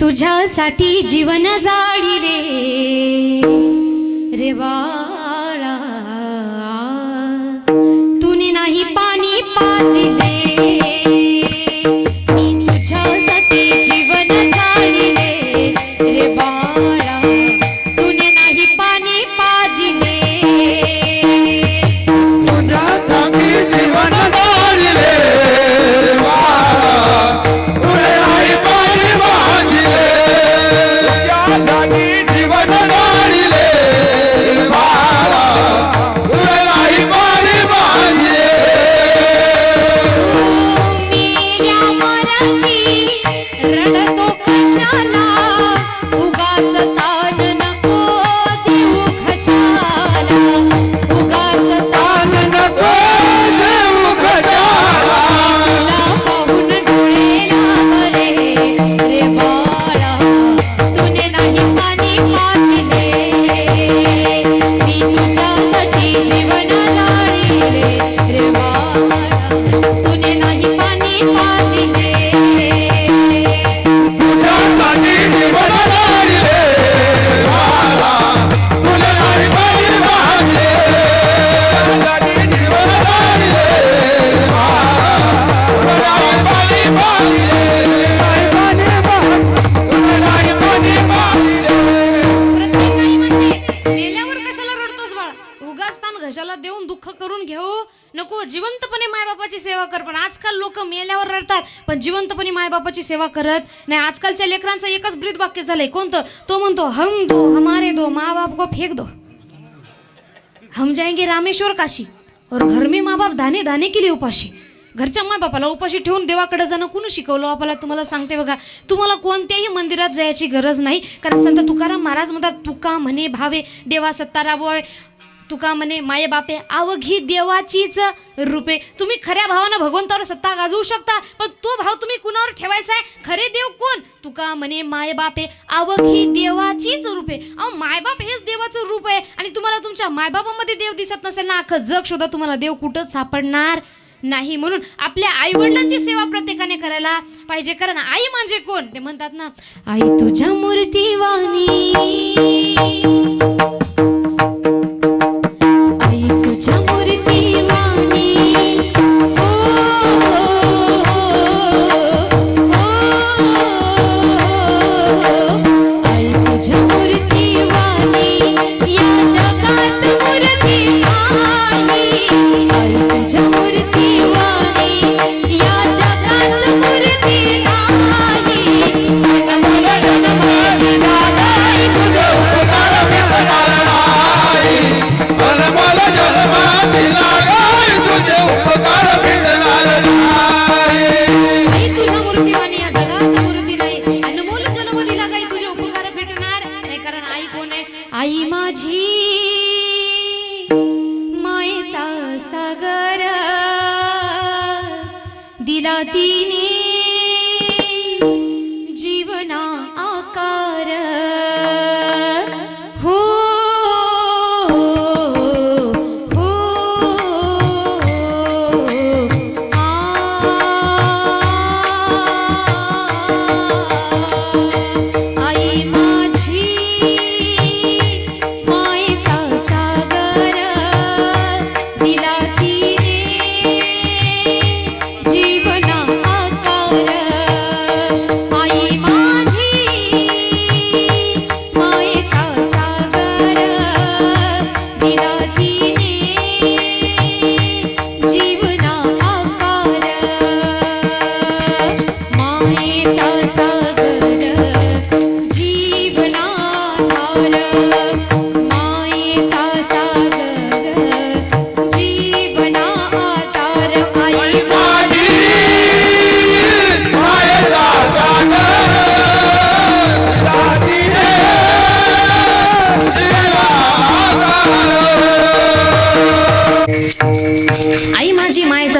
तुझ्यासाठी जीवन जाळीले रे बाळा तुने नाही पाणी पाजिले. मायबापाची पण आजकाल लोक मेल्यावर रडतात पण जिवंतपणे मायबापाची सेवा करत नाही. आजकालच्या लेकरांचं एकच ब्रीद वाक्य झालंय. कोणतं? तो म्हणतो हम दो हमारे दो माँ बाप को फेक दो. हम जाएंगे रामेश्वर काशी और घर में माँ बाप दाने दाने केली उपाशी. घरच्या मायबापाला उपाशी ठेवून देवाकडे जाणं कुणी शिकवलं? आपल्याला तुम्हाला सांगते बघा तुम्हाला कोणत्याही मंदिरात जायची गरज नाही. कारण संत तुकाराम महाराज म्हणतात तुका म्हणे भावे देवा सत्ता राबवावे. तुका म्हणे माये बापे अवघी देवाचीच रूपे. तुम्ही खऱ्या भावानं भगवंतावर सत्ता गाजवू शकता पण तो भाव तुम्ही कुणावर ठेवायचा आहे? खरे देव कोण? तुका म्हणे माय बापे अवघी देवाचीच रूपे. अहो मायबाप हेच देवाचं रूप आहे. आणि तुम्हाला तुमच्या मायबापामध्ये देव दिसत नसेल ना अख्खं जग शोधा तुम्हाला देव कुठंच सापडणार नाही. म्हणून आपल्या आई वडिलांची सेवा प्रत्येकाने करायला पाहिजे. कारण आई म्हणजे कोण? ते म्हणतात ना आई तुझ्या मूर्ती सागर. दिला तिने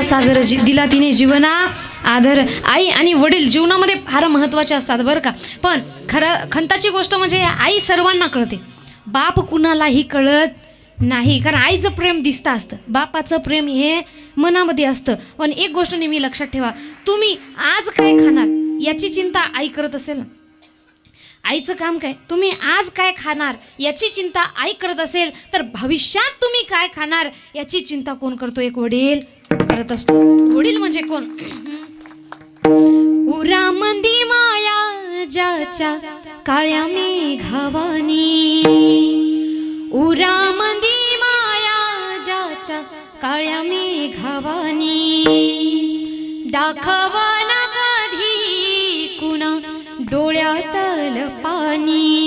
जीवनाचा सागर जी दिला तिने जीवना आदर आई आणि वडील जीवनामध्ये फार महत्त्वाचे असतात बरं का. पण खरं खंताची गोष्ट म्हणजे आई सर्वांना कळते. बाप कुणालाही कळत नाही. कारण आईचं प्रेम दिसतं असतं. बापाचं प्रेम हे मनामध्ये असतं. पण एक गोष्ट नेहमी लक्षात ठेवा. तुम्ही आज काय खाणार याची चिंता आई करत असेल ना? आईचं काम काय? तुम्ही आज काय खाणार? याची चिंता आई करत असेल तर भविष्यात तुम्ही काय खाणार? याची चिंता कोण करतो? एक वडील करत असतो. वडील म्हणजे कोण? उरामंदी माया ज्याच्या काळ्या मेघावानी. उरामंदी माया ज्याच्या काळ्या मेघावानी. कुणा डोळ्यातल पाणी.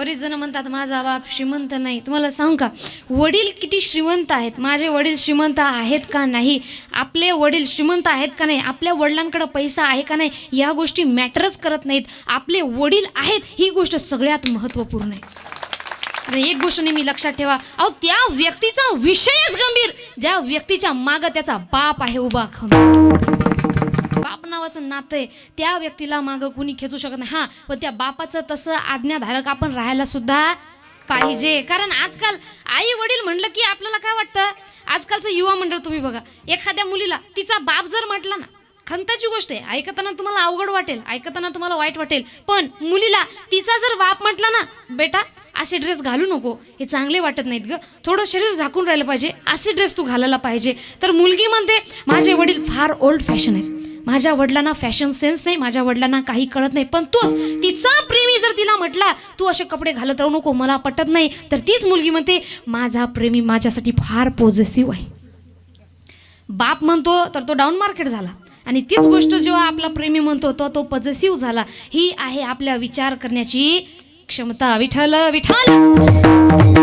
बरेच जण म्हणतात माझा बाप श्रीमंत नाही. तुम्हाला सांगू का? वडील किती श्रीमंत आहेत. माझे वडील श्रीमंत आहेत का नाही? आपले वडील श्रीमंत आहेत का नाही? आपल्या वडिलांकडे पैसा आहे का नाही? या गोष्टी मॅटरच करत नाहीत. आपले वडील आहेत ही गोष्ट सगळ्यात महत्त्वपूर्ण आहे. आणि एक गोष्ट नेहमी लक्षात ठेवा. अहो त्या व्यक्तीचा विषयच गंभीर. ज्या व्यक्तीच्या मागं त्याचा बाप आहे उभा खंबीर बाप नावाचं नातं आहे त्या व्यक्तीला मागं कुणी खेचू शकत नाही. हां पण त्या बापाचं तसं आज्ञाधारक आपण राहायला सुद्धा पाहिजे. कारण आजकाल आई वडील म्हणलं की आपल्याला काय वाटतं? आजकालचं युवा मंडळ तुम्ही बघा एखाद्या मुलीला तिचा बाप जर म्हटला ना खंताची गोष्ट आहे. ऐकताना तुम्हाला अवघड वाटेल ऐकताना तुम्हाला वाईट वाटेल पण मुलीला तिचा जर बाप म्हटला ना बेटा असे ड्रेस घालू नको हे चांगले वाटत नाहीत ग. थोडं शरीर झाकून राहिलं पाहिजे असे ड्रेस तू घालायला पाहिजे. तर मुलगी म्हणते माझे वडील फार ओल्ड फॅशन आहेत. माझ्या वडिलांना फॅशन सेन्स नाही माझ्या वडिलांना काही कळत नाही पण तोच तिचा प्रेमी जर तिला म्हटला तू असे कपडे घालत राहू नको मला पटत नाही तर तीच मुलगी म्हणते माझा प्रेमी माझ्यासाठी फार पॉझिटिव्ह आहे बाप म्हणतो तर तो डाऊन मार्केट झाला आणि तीच गोष्ट जेव्हा आपला प्रेमी म्हणतो तो तो पॉझिटिव्ह झाला ही आहे आपल्या विचार करण्याची क्षमता विठल विठल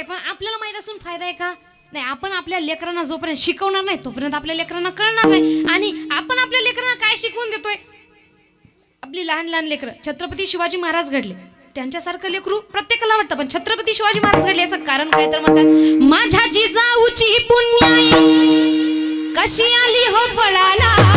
आहे पण आपल्याला माहीत असून फायदा आहे का? नाही आपण आपल्या लेकरांना जोपर्यंत शिकवणार नाही तोपर्यंत आपल्या लेकरांना कळणार नाही. आणि आपण आपल्या लेकरांना काय शिकवून देतोय? आपली लहान लहान लेकरं. छत्रपती शिवाजी महाराज घडले. त्यांच्यासारखं लेकरू प्रत्येकाला वाटतं पण छत्रपती शिवाजी महाराज घडले याचं कारण काय तर म्हणतात माझ्या जिजाऊची पुण्याई कशी आली हो फळाला?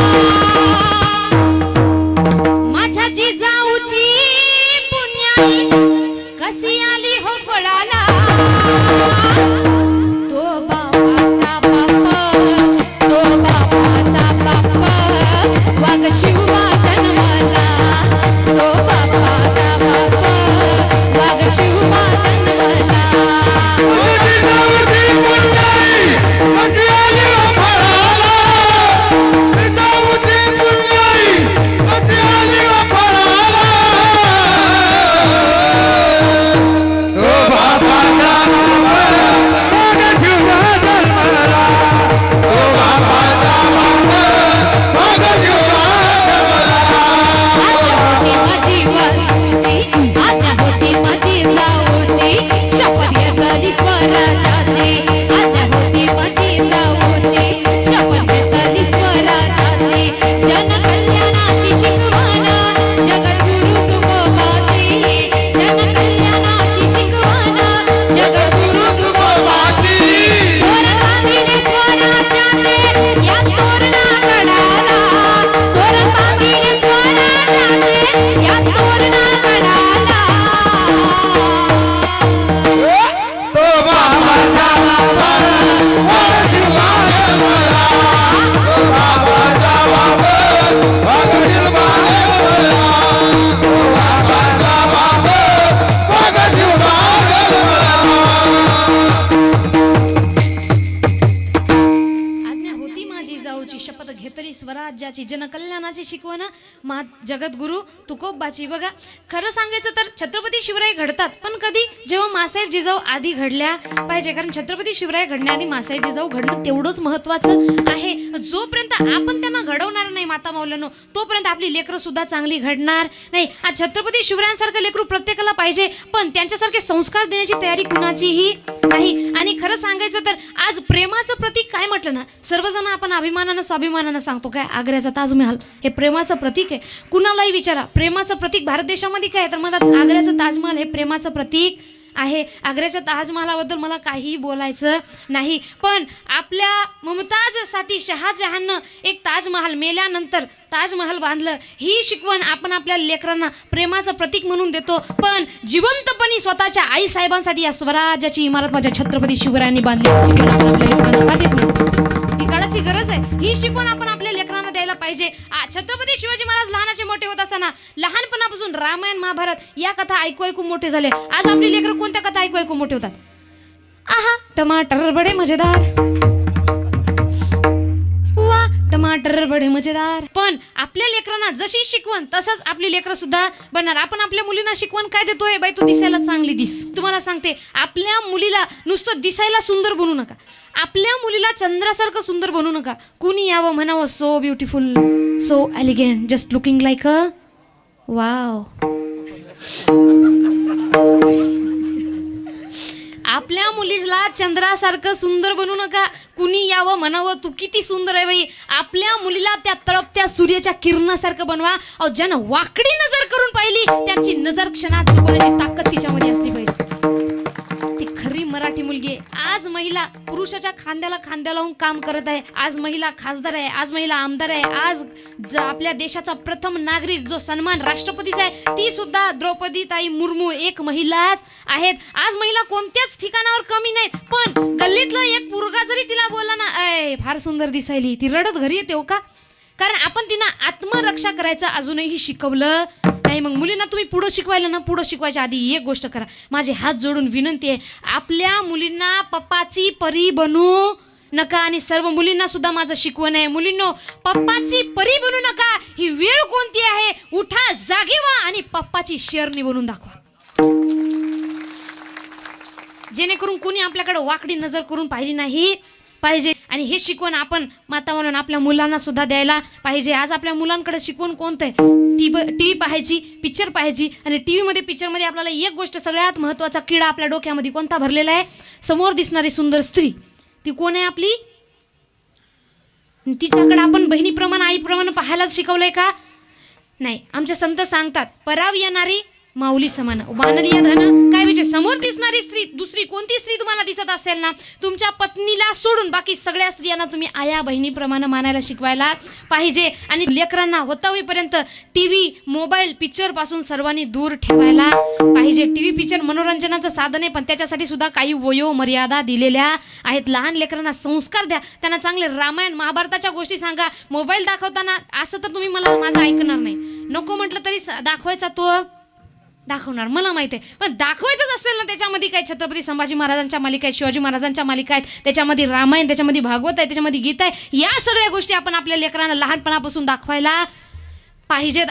भाऊची शपथ घेतली स्वराज्याची जनकल्याणाची शिकवण. मा जगद्गुरु तुकोबाची. बघा खरं सांगायचं तर छत्रपती शिवराय घडतात पण कधी जेव्हा मासाहेब जिजाऊ आधी घडल्या पाहिजे कारण छत्रपती शिवराय घडण्याआधी मासाहेब जिजाऊ घडणं तेवढंच महत्वाचं आहे. जोपर्यंत आपण त्यांना घडवणार नाही माता मौलानो तोपर्यंत आपली लेकरं सुद्धा चांगली घडणार नाही. आज छत्रपती शिवरायांसारखं लेकरू प्रत्येकाला पाहिजे पण त्यांच्यासारखे संस्कार देण्याची तयारी कुणाचीही नाही आणि खरं सांगायचं तर आज प्रेमाचं प्रतीक काय म्हटलं ना? सर्वजण आपण अभिमानानं स्वाभिमानानं सांगतो काय आग्र्याचा ताजमहल. हे प्रेमाचं प्रतीक आहे. कुणालाही विचारा प्रेमाचं प्रतीक भारत देशामध्ये काय तर म्हणतात आग्र्याचं ताजमहल हे प्रेमाचं प्रतीक आहे. आग्र्याच्या ताजमहालाबद्दल मला काहीही बोलायचं नाही. पण आपल्या मुमताजसाठी शहाजहाननं एक ताजमहाल मेल्यानंतर ताजमहाल बांधलं ही शिकवण आपण आपल्या लेकरांना प्रेमाचं प्रतीक म्हणून देतो. पण जिवंतपणी स्वतःच्या आई साहेबांसाठी या स्वराज्याची इमारत माझ्या छत्रपती शिवरायांनी बांधली. शिकवण आपण आपल्या लेकरांना का देत नाही? ती काळाची गरज आहे. ही शिकवण आपण आपल्या लेकरांना द्यायला पाहिजे. आ, छत्रपती शिवाजी महाराज लहानाचे मोठे होत असताना लहानपणापासून रामायण महाभारत या कथा ऐकू ऐकू मोठे झाले. आज आपली लेकर कोणत्या कथा ऐकू ऐकू मोठे होतात? आहा टमाटर बडे मजेदार. टमाटर बडे मजेदार पण आपल्या लेकरांना जशी शिकवण तसंच आपली लेकरं सुद्धा बनणार. आपण आपल्या मुलींना शिकवण काय देतोय? बाई तू दिसायला चांगली दिस. तुम्हाला सांगते आपल्या मुलीला नुसतं दिसायला सुंदर बनू नका. आपल्या मुलीला चंद्रासारखं सुंदर बनू नका. कुणी यावं म्हणावं so beautiful so elegant just looking like a wow आपल्या मुलीला चंद्रासारखं सुंदर बनवू नका. कुणी यावं म्हणावं तू किती सुंदर आहे बाई. आपल्या मुलीला त्या तळपत्या सूर्याच्या किरणासारखं बनवा. अहो ज्यानं वाकडी नजर करून पाहिली त्यांची नजर क्षणात चुकवण्याची ताकद तिच्यामध्ये असली पाहिजे. मराठी मुलगी आज महिला पुरुषाच्या खांद्याला खांद्या लावून काम करत आहे. आज महिला खासदार आहे. आज महिला आमदार आहे. आज आपल्या देशाचा प्रथम नागरिक जो सन्मान राष्ट्रपतीचा आहे ती सुद्धा द्रौपदी ताई मुर्मू एक महिलाच आहेत. आज महिला कोणत्याच ठिकाणावर कमी नाहीत. पण गल्लीतलं एक पुरगा जरी तिला बोला ना अय फार सुंदर दिसायली. ती रडत घरी येते हो का? कारण आपण तिनं आत्मरक्षा करायचं अजूनही शिकवलं. नाही मग मुलींना तुम्ही पुढं शिकवायला ना पुढं शिकवायच्या आधी एक गोष्ट करा. माझे हात जोडून विनंती आहे आपल्या मुलींना पप्पाची परी बनू नका आणि सर्व मुलींना सुद्धा माझं शिकवण आहे. मुलींनो पप्पाची परी बनू नका ही वेळ कोणती आहे? उठा जागे व्हा आणि पप्पाची शेरणी बनून दाखवा. जेणेकरून कोणी आपल्याकडे वाकडी नजर करून पाहिली नाही पाहिजे. आणि हे शिकवण आपण माता म्हणून आपल्या मुलांना सुद्धा द्यायला पाहिजे. आज आपल्या मुलांकडे शिकवण कोणतं आहे? टी टी व्ही पाहायची पिक्चर पाहायची आणि टी व्हीमध्ये पिक्चरमध्ये आपल्याला एक गोष्ट सगळ्यात महत्त्वाचा किडा आपल्या डोक्यामध्ये कोणता भरलेला आहे? समोर दिसणारी सुंदर स्त्री. ती कोण आहे आपली? तिच्याकडे आपण बहिणीप्रमाणे आईप्रमाणे पाहायला शिकवलंय का? नाही. आमचे संत सांगतात पराव येणारी माऊली समान वानरीय धन काय म्हणजे समोर दिसणारी स्त्री दुसरी कोणती स्त्री तुम्हाला दिसत असेल ना तुमच्या पत्नीला सोडून बाकी सगळ्या स्त्रियांना तुम्ही आया बहिणीप्रमाणे मानायला शिकवायला पाहिजे. आणि लेकरांना होता होईपर्यंत टी व्ही मोबाईल पिक्चरपासून सर्वांनी दूर ठेवायला पाहिजे. टी व्ही पिक्चर मनोरंजनाचं साधन आहे पण त्याच्यासाठी सुद्धा काही वयो मर्यादा दिलेल्या आहेत. लहान लेकरांना संस्कार द्या. त्यांना चांगले रामायण महाभारताच्या गोष्टी सांगा. मोबाईल दाखवताना असं तर तुम्ही मला माझं ऐकणार नाही. नको म्हटलं तरी दाखवायचा तो दाखवणार. मला माहिती आहे. पण दाखवायचंच असेल ना त्याच्यामध्ये काय छत्रपती संभाजी महाराजांच्या मालिका आहेत शिवाजी महाराजांच्या मालिका आहेत त्याच्यामध्ये रामायण त्याच्यामध्ये भागवत आहे त्याच्यामध्ये गीता आहे या सगळ्या गोष्टी आपण आपल्या लेकरांना लहानपणापासून दाखवायला पाहिजेत.